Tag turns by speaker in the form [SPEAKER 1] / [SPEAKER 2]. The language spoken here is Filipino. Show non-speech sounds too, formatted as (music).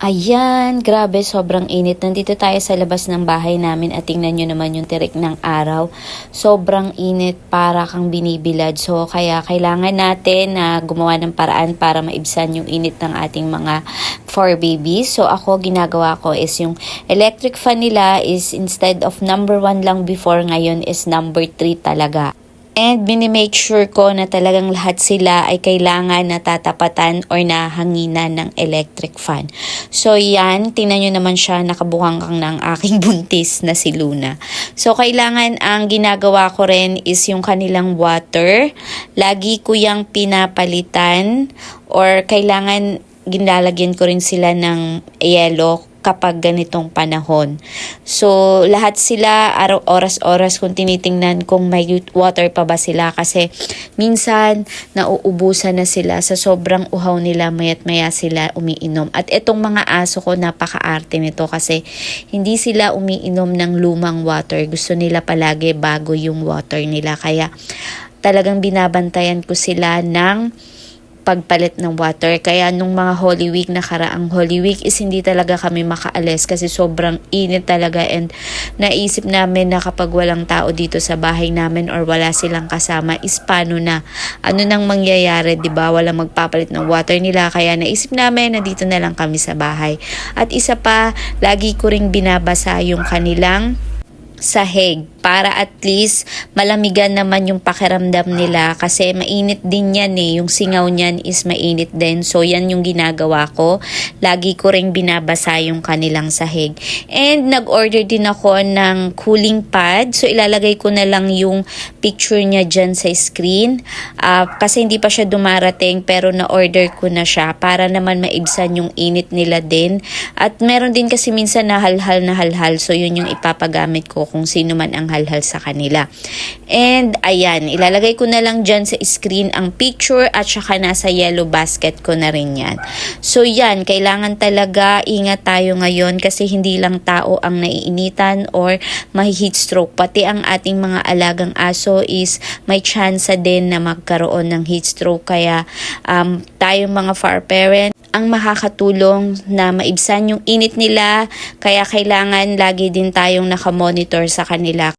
[SPEAKER 1] Ayan, grabe, sobrang init. Nandito tayo sa labas ng bahay namin at tingnan nyo naman yung tirik ng araw. Sobrang init para kang binibilad. So, kaya kailangan natin na gumawa ng paraan para maibsan yung init ng ating mga four babies. So, ako, ginagawa ko is yung electric fan nila is instead of number one lang before, ngayon is number three talaga. And minimake sure ko na talagang lahat sila ay kailangan natatapatan or nahanginan ng electric fan. So yan, tingnan nyo naman siya, nakabukang kang ng aking (laughs) buntis na si Luna. So kailangan ang ginagawa ko rin is yung kanilang water. Lagi ko yung pinapalitan or kailangan ginlalagyan ko rin sila ng yellow kapag ganitong panahon. So, lahat sila araw oras-oras kung tinitingnan kung may water pa ba sila kasi minsan nauubusan na sila sa sobrang uhaw nila mayat maya sila umiinom. At itong mga aso ko napaka-arte nito kasi hindi sila umiinom ng lumang water. Gusto nila palagi bago yung water nila. Kaya talagang binabantayan ko sila ng pagpalit ng water. Kaya nung mga Holy Week, nakaraang Holy Week is hindi talaga kami makaalis kasi sobrang init talaga and naisip namin na kapag walang tao dito sa bahay namin or wala silang kasama is paano na ano nang mangyayari, 'di ba? Walang magpapalit ng water nila kaya naisip namin na dito na lang kami sa bahay. At isa pa, lagi ko ring binabasa yung kanilang sahig para at least malamigan naman yung pakiramdam nila kasi mainit din yan eh. Yung singaw niyan is mainit din. So yan yung ginagawa ko. Lagi ko ring binabasa yung kanilang sahig. And nag-order din ako ng cooling pad. So ilalagay ko na lang yung picture niya dyan sa screen. Ah, kasi hindi pa siya dumarating pero na-order ko na siya para naman maibsan yung init nila din. At meron din kasi minsan na halhal na halhal. So yun yung ipapagamit ko kung sino man ang halhal sa kanila. And ayan, ilalagay ko na lang dyan sa screen ang picture at saka nasa yellow basket ko na rin yan. So yan, kailangan talaga ingat tayo ngayon kasi hindi lang tao ang naiinitan or mahi-heat stroke. Pati ang ating mga alagang aso is may chance din na magkaroon ng heat stroke. Kaya um, tayo mga far parent, ang makakatulong na maibsan yung init nila. Kaya kailangan lagi din tayong nakamonitor sa kanila.